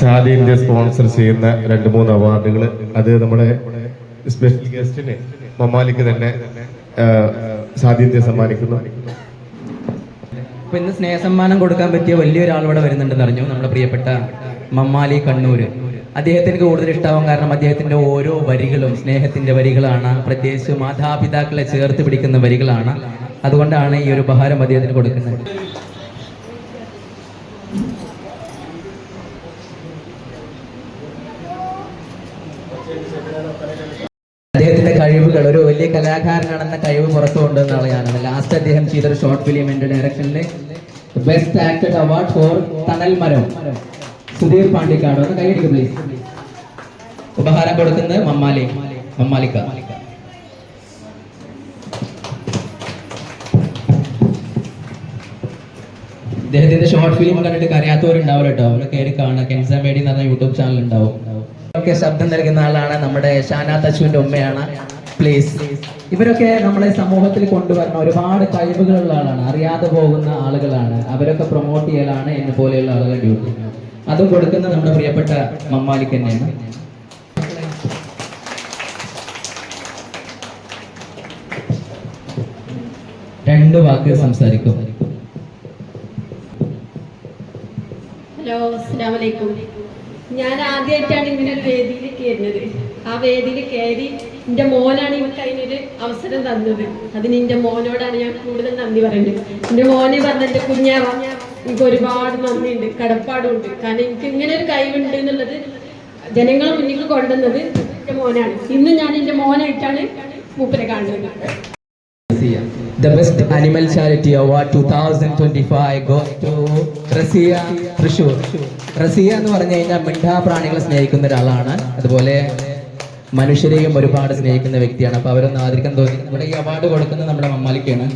സാദിന്റെ sponsor ചെയ്യുന്ന രണ്ട് മൂന്ന് അവാർഡുകൾ. അത് നമ്മുടെ സ്പെഷ്യൽ ഗസ്റ്റിന് മമ്മാലിക്ക് തന്നെ സാദിന്റെ സമ്മാനിക്കുന്നു. അപ്പൊ ഇന്ന് സ്നേഹസമ്മാനം കൊടുക്കാൻ പറ്റിയ വലിയൊരാൾ ഇവിടെ വരുന്നുണ്ടെന്ന് അറിഞ്ഞു. നമ്മുടെ പ്രിയപ്പെട്ട മമ്മാലി കണ്ണൂര്. അദ്ദേഹത്തിന് കൂടുതൽ ഇഷ്ടമാവും കാരണം അദ്ദേഹത്തിന്റെ ഓരോ വരികളും സ്നേഹത്തിന്റെ വരികളാണ്. പ്രത്യേകിച്ച് മാതാപിതാക്കളെ ചേർത്ത് പിടിക്കുന്ന വരികളാണ്. അതുകൊണ്ടാണ് ഈ ഒരു ഉപഹാരം അദ്ദേഹത്തിന് കൊടുക്കുന്നത്. അദ്ദേഹത്തിന്റെ കഴിവുകൾ ഒരു വലിയ കലാകാരനാണെന്ന കഴിവ് പുറത്തു കൊണ്ടുവന്ന ആളെയാണ് ലാസ്റ്റ് അദ്ദേഹം ചെയ്തൊരു ഷോർട്ട് ഫിലിം എന്റെ ഡയറക്ഷനിലെ best acted award for Thanal Maram. Sudheer പാണ്ഡിക്കാട് ഒന്ന് കൈയടിക്കും ഉപഹാരം കൊടുക്കുന്നത് മമ്മാലി മമ്മാലിക്ക. ഇദ്ദേഹത്തിന്റെ ഷോർട്ട് ഫിലിം കണ്ടിട്ട് കരയാത്തവരുണ്ടാവില്ല കേട്ടോ. അവരെ കയറി കാണുക. കെൻസാൻ മേഡി എന്ന് പറഞ്ഞ യൂട്യൂബ് ചാനൽ ഉണ്ടാവും. ഒക്കെ ശബ്ദം നൽകുന്ന ആളാണ്. നമ്മുടെ ഷാനാത്ത് തച്ചുവിന്റെ ഉമ്മയാണ്. പ്ലീസ് ഇവരൊക്കെ നമ്മളെ സമൂഹത്തിൽ കൊണ്ടുവരുന്ന ഒരുപാട് കഴിവുകളുള്ള ആളാണ്. അറിയാതെ പോകുന്ന ആളുകളാണ്. അവരൊക്കെ പ്രൊമോട്ട് ചെയ്യലാണ് എന്നെ പോലെയുള്ള ആളുകളുടെ ഡ്യൂട്ടി അതും കൊടുക്കുന്ന നമ്മുടെ പ്രിയപ്പെട്ട മമ്മാലിക്ക് തന്നെയാണ്. രണ്ട് വാക്ക് സംസാരിക്കും. ഹലോ അസ്സാമലൈക്കും ഞാൻ ആദ്യമായിട്ടാണ് ഇങ്ങനെ ഒരു വേദിയിൽ കയറുന്നത്. ആ വേദിയിൽ കയറി എന്റെ മോനാണ് എനിക്ക് അതിനൊരു അവസരം തന്നത്. അതിന് എന്റെ മോനോടാണ് ഞാൻ കൂടുതൽ നന്ദി പറയുന്നത്. എന്റെ മോനെ പറഞ്ഞ എന്റെ കുഞ്ഞാവ എനിക്ക് ഒരുപാട് നന്ദിയുണ്ട് കടപ്പാടുണ്ട് കാരണം എനിക്ക് ഇങ്ങനെ ഒരു കഴിവുണ്ട് എന്നുള്ളത് ജനങ്ങൾ മുന്നിൽ കൊണ്ടുവന്നത് എന്റെ മോനാണ്. ഇന്ന് ഞാൻ എന്റെ മോനായിട്ടാണ് മൂപ്പരെ കാണുന്നത്. The best animal charity award 2025 goes to Raziya Thrissur Raziya എന്ന് പറഞ്ഞു കഴിഞ്ഞാൽ മിണ്ടാ പ്രാണികളെ സ്നേഹിക്കുന്ന ഒരാളാണ്. അതുപോലെ മനുഷ്യരെയും ഒരുപാട് സ്നേഹിക്കുന്ന വ്യക്തിയാണ്. അപ്പൊ അവരൊന്ന് ആദരിക്കാൻ തോന്നി. നമ്മുടെ ഈ അവാർഡ് കൊടുക്കുന്നത് നമ്മുടെ മമ്മാലിക്കാണ്.